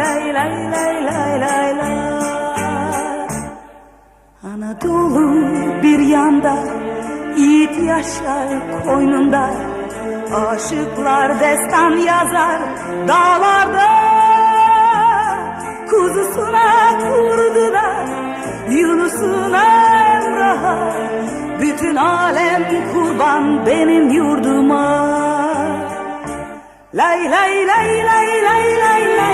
lay lay lay lay lay lay. Lay la Anadolu bir yanda Yiğit yaşar koynunda. Aşıklar destan yazar dağlarda. Kuzusuna kurdu Yunus'una Emrah'a. Bütün alem kurban benim yurduma. Lay lay lay lay lay lay lay